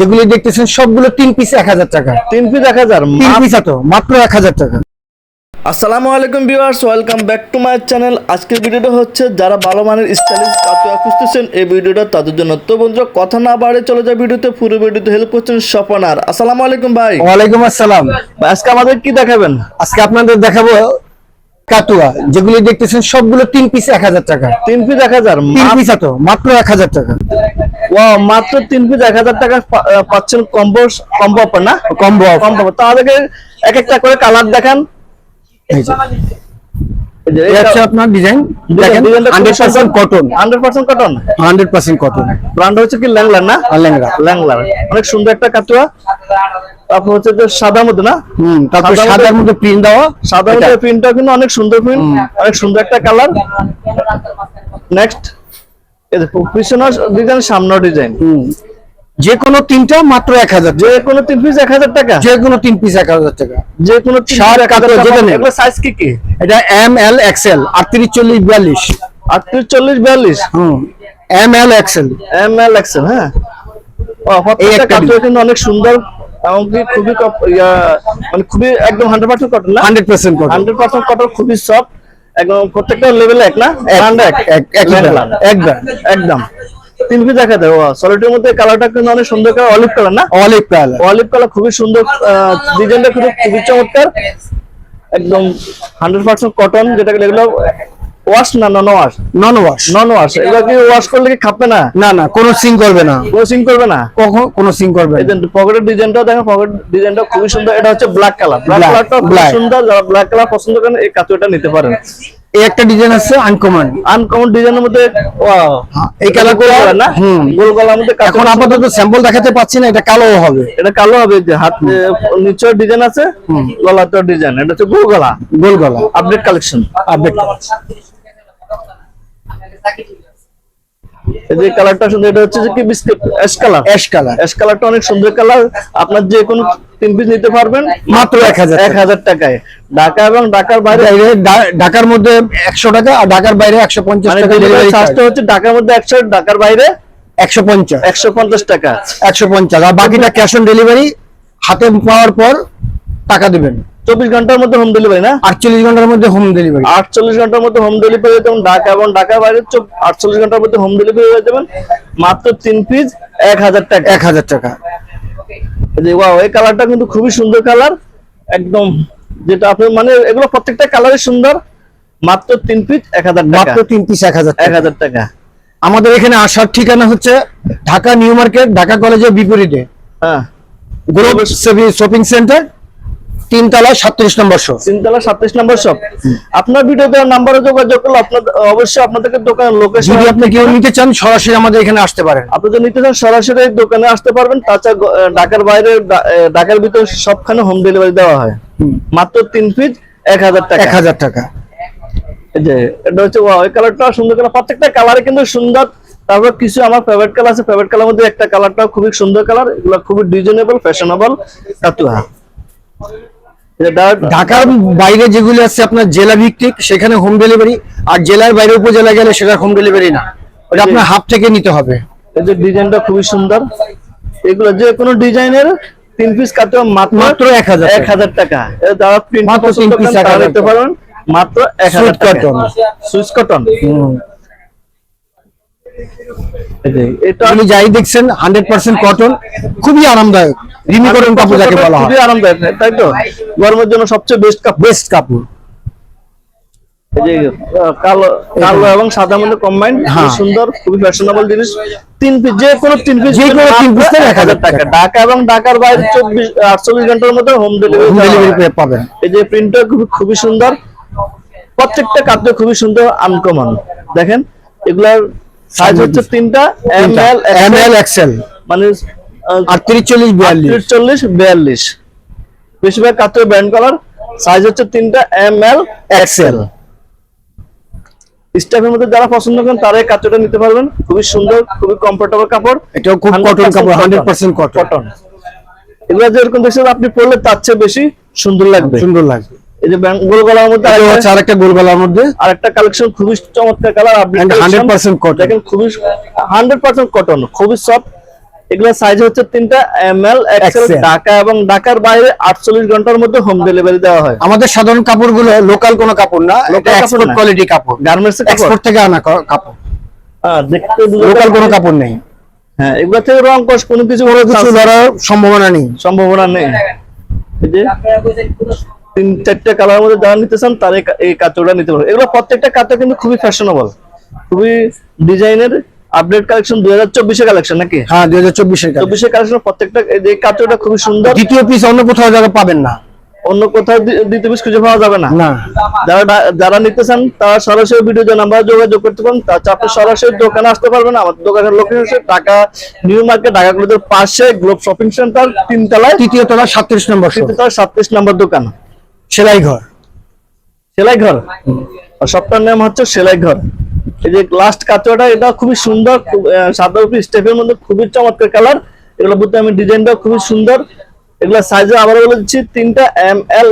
যেগুলি দেখতেছেন সবগুলো তিন পিস এক হাজার টাকা। তিন পিস এক হাজার? তিন পিস তো মাত্র এক হাজার টাকা। আসসালামু আলাইকুম viewers welcome back to my channel. আজকের ভিডিওটা হচ্ছে যারা ভালো মানের স্টাইলিশ কাতুয়া খুঁজতেছেন এই ভিডিওটা তাদের জন্য। তো বন্ধুরা কথা না বাড়ে চলে যায় ভিডিওতে পুরো ভিডিওতে হেল্প করছেন স্বপনার আসসালামু আলাইকুম ভাই। ওয়ালাইকুম আসসালাম। আজকে আমাদের কি দেখাবেন? আজকে আপনাদের দেখাবো কাতুয়া যেগুলি দেখতেছেন সবগুলো তিন পিস এক হাজার টাকা। তিন পিস এক হাজার তিন পিস এত মাত্র এক হাজার টাকা। ও মাত্র তিন পিস এক হাজার টাকা পাচ্ছেন কম্বো কম্বো অফার না? কম্বো কম্বো তো আমাদেরকে এক একটা করে কালার দেখান। আপনার ডিজাইন দেখেন কটন কটন কটন ব্র্যান্ড হচ্ছে কি ল্যাংলার না? আর ল্যাংলার অনেক সুন্দর একটা কাতুয়া তারপর হচ্ছে যে সাদা মধ্যে না? হুম তারপর সাদার সাদার মধ্যে প্রিন্ট। মধ্যে প্রিন্টটা কিন্তু অনেক সুন্দর প্রিন্ট অনেক সুন্দর একটা কালার নেক্সট এই দেখো পিছনের ডিজাইন সামনের ডিজাইন হুম। যে কোনো তিনটা মাত্র এক হাজার যে কোনো তিন পিস এক হাজার টাকা? যে কোনো তিন পিস এক হাজার টাকা। যে কোনো সাইজ কি কি? এটা এম এল এক্সেল আটত্রিশ চল্লিশ বিয়াল্লিশ। আটত্রিশ চল্লিশ বিয়াল্লিশ। হুম M L XL M L XL হ্যাঁ? কিন্তু অনেক সুন্দর এমনকি খুবই মানে খুবই একদম হান্ড্রেড পার্সেন্ট কটন না? Hundred percent cotton hundred percent cotton খুবই সফট একদম প্রত্যেকটা লেভেল এক না? এক, এক। এক, একই ল্যাংলা। brand, এক brand। একদম। তিন পিস দেখা ও সলিডের মধ্যে কালারটা কিন্তু অনেক সুন্দর কালার অলিভ কালার না? অলিভ কালার অলিভ কালার খুবই সুন্দর ডিজাইনটা খুবই খুবই চমৎকার। একদম হান্ড্রেড পার্সেন্ট কটন যেটা এগুলো ওয়াশ না non wash non wash non wash এগুলো কি ওয়াশ করলে কি খাপবে না? না না কোনো সিং করবে না। ক্রসিং করবে না? কখন কোনো সিং করবে না। পকেটের ডিজাইনটাও দেখেন পকেট ডিজাইনটা খুবই সুন্দর। এটা হচ্ছে ব্ল্যাক কালার ব্ল্যাক কালারটা সুন্দর যারা ব্ল্যাক কালার পছন্দ করেন এই কাতুয়াটা নিতে পারেন। এই একটা ডিজাইন আছে আনকমন আনকমন ডিজাইনের মধ্যে এই কালার গোল না? হুম। গোল গলার মধ্যে এখন আপাতত স্যাম্পল দেখাতে পাচ্ছি না এটা কালো হবে। এটা কালো হবে যে হাত নিচের ডিজাইন আছে গলাতেও ডিজাইন এটা হচ্ছে গোল গলা। গোল গলা। আপডেট কালেকশন আপডেট এই যে কালারটা সুন্দর এটা হচ্ছে যে কি biscuit ash colour ash colour ash কালারটা অনেক সুন্দর কালার আপনার যে কোনো তিন পিস নিতে পারবেন? মাত্র 1000 এক হাজার টাকায়। ঢাকা এবং ঢাকার বাইরে ঢাকার মধ্যে একশো টাকা আর ঢাকার বাইরে একশো পঞ্চাশ মানে টাকা হচ্ছে ঢাকার মধ্যে একশো ঢাকার বাইরে একশো পঞ্চাশ। একশো পঞ্চাশ টাকা। একশো পঞ্চাশ। আর বাকিটা ক্যাশ অন ডেলিভারি হাতে পাওয়ার পর টাকা দিবেন। চব্বিশ ঘণ্টার মধ্যে হোম ডেলিভারি না? আটচল্লিশ ঘণ্টার মধ্যে হোম ডেলিভারি আটচল্লিশ ঘণ্টার মধ্যে হোম ডেলিভারি যেমন ঢাকা এবং ঢাকার বাইরে আটচল্লিশ ঘণ্টার মধ্যে হোম ডেলিভারি হয়ে যাবেন মাত্র তিন পিস এক হাজার টাকা। এক হাজার টাকা। যে ওয়াও এই কালারটা কিন্তু খুবই সুন্দর কালার একদম যেটা আপনার মানে এগুলো প্রত্যেকটা কালারই সুন্দর। মাত্র তিন পিস এক হাজার মাত্র তিন পিস এক হাজার এক হাজার টাকা। আমাদের এখানে আসার ঠিকানা হচ্ছে ঢাকা নিউ মার্কেট ঢাকা কলেজের বিপরীতে। হ্যাঁ। গ্লোব শপিং সেন্টার তিনতলা সাতত্রিশ নম্বর শো তিনতলা সাতত্রিশ নম্বর শপ আপনার ভিডিও দেওয়ার নাম্বারে যোগাযোগ করলে আপনার অবশ্যই আপনাদেরকে দোকান লোকেশন যদি আপনি কেউ নিতে চান সরাসরি আমাদের এখানে আসতে পারেন। আপনি যদি নিতে চান সরাসরি দোকানে আসতে পারবেন। তাছাড়া ঢাকার বাইরে ঢাকার ভিতরে সবখানে হোম ডেলিভারি দেওয়া হয়। মাত্র তিন পিস এক হাজার টাকা। এক হাজার টাকা। যে এটা হচ্ছে কালারটা সুন্দর কালার প্রত্যেকটা কালারে কিন্তু সুন্দর। তারপর কিছু আমার ফেভারিট কালার আছে। ফেভারিট কালার মধ্যে একটা কালারটা খুবই সুন্দর কালার এগুলো খুবই ডিজাইনেবল ফ্যাশনেবল এটা ঢাকার বাইরে যেগুলি আছে আপনার জেলা ভিত্তিক সেখানে হোম ডেলিভারি আর জেলার বাইরে উপজেলা গেলে সেটা হোম ডেলিভারি না। ওটা আপনার হাফ থেকে নিতে হবে। এই যে ডিজাইনটা খুবই সুন্দর। এগুলো যে কোনো ডিজাইনের তিন পিস কাতুয়া মাত্র মাত্র 1000 টাকা। এক হাজার টাকা। যারা তিন 1000 নিতে টাকা। পারবেন। মাত্র এক হাজার cotton। সুইচ কটন এটা আপনি যাই দেখছেন হান্ড্রেড পার্সেন্ট কটন খুবই আরামদায়ক। কাপড় যাকে বলা হয়। খুবই আরামদায়ক তাই তো? গরমের জন্য সবচেয়ে বেস্ট কাপ বেস্ট কাপড়। এই যে আহ, কালো কালো এবং সাদা মধ্যে কম্বাইন হ্যাঁ। সুন্দর খুবই ফ্যাশনেবল জিনিস। তিন পিস যে কোনো তিন পিস যে কোনো তিন piece এর 1000 টাকা। ঢাকা এবং ঢাকার বাইরে চব্বিশ আটচল্লিশ ঘণ্টার মধ্যে হোম ডেলিভারি পাবেন। এই যে প্রিন্টটা খুবই খুবই সুন্দর। প্রত্যেকটা কাপড় খুবই সুন্দর আনকমন দেখেন এগুলার সাইজ হচ্ছে তিনটা M L M L XL মানে আটত্রিশ চল্লিশ বিয়াল্লিশ। চল্লিশ বিয়াল্লিশ। বেশিরভাগ কাত্য ব্র্যান্ড কালার সাইজ হচ্ছে তিনটা এম এল এক্সেল স্টাফের মধ্যে যারা পছন্দ করেন নিতে পারবেন। খুবই সুন্দর খুবই কমফোর্টেবল কাপড়। এটাও খুব কটন কাপড় হান্ড্রেড পার্সেন্ট কটন কটন এগুলো যেরকম দেখছেন আপনি পরলে তার চেয়ে বেশি সুন্দর লাগবে। সুন্দর লাগবে। এই যে গোল গলার মধ্যে হচ্ছে আরেকটা গোল গলার মধ্যে। আর একটা কালেকশন খুবই চমৎকার কালার আপনি And 100% cotton। দেখেন খুবই হান্ড্রেড পার্সেন্ট কটন খুবই সফট এগুলো সাইজ হচ্ছে তিনটা এম এল ঢাকা এবং ঢাকার বাইরে আটচল্লিশ ঘণ্টার মধ্যে হোম ডেলিভারি দেওয়া হয়। আমাদের সাধারণ কাপড়গুলো লোকাল কোনো কাপড় না কাপড় এক্সপোর্ট। কোয়ালিটি কাপড়। গার্মেন্টস এক্সপোর্ট থেকে আনা কাপড়। হ্যাঁ দেখতে লোকাল কোনো কাপড় নেই। হ্যাঁ এগুলো থেকে রং কষ কোনো কিছু ধরার সম্ভাবনা নেই। সম্ভাবনা নেই। তিন চারটে কালার মধ্যে যারা নিতে চান তার এই নিতে পারবে এগুলো প্রত্যেকটা কিন্তু খুবই ফ্যাশনেবল খুবই ডিজাইনের আপডেট কালেকশন দুই হাজার চব্বিশে কালেকশন নাকি? হ্যাঁ দুই হাজার চব্বিশের চব্বিশে কালেকশন প্রত্যেকটা এই কাঁচটা খুবই সুন্দর। দ্বিতীয় পিস অন্য কোথাও জায়গা পাবেন না। অন্য কোথাও দ্বিতীয় পিস খুঁজে পাওয়া যাবে না? না। যারা যারা নিতে চান তারা সরাসরি ভিডিও যে নাম্বার যোগাযোগ করতে পারেন। তাছাড়া আপনি সরাসরি দোকানে আসতে পারবেন। আমাদের দোকানের লোকেশন হচ্ছে ঢাকা নিউ মার্কেট ঢাকা কলেজের পাশে গ্লোব শপিং সেন্টার তিনতলায়। তৃতীয় তলা সাতত্রিশ নম্বর তিনতলায় সাতত্রিশ নম্বর দোকান। সেলাই ঘর সেলাই ঘর আর সবটার নাম হচ্ছে সেলাই ঘর এই যে লাস্ট কাঁচুয়াটা এটা খুবই সুন্দর খুব, আহ, সাদা উপরে স্টেপের মধ্যে খুবই চমৎকার কালার এগুলো বুঝতে আমি ডিজাইনটা খুবই সুন্দর। এগুলো সাইজে আবার বলে দিচ্ছি তিনটা এম এল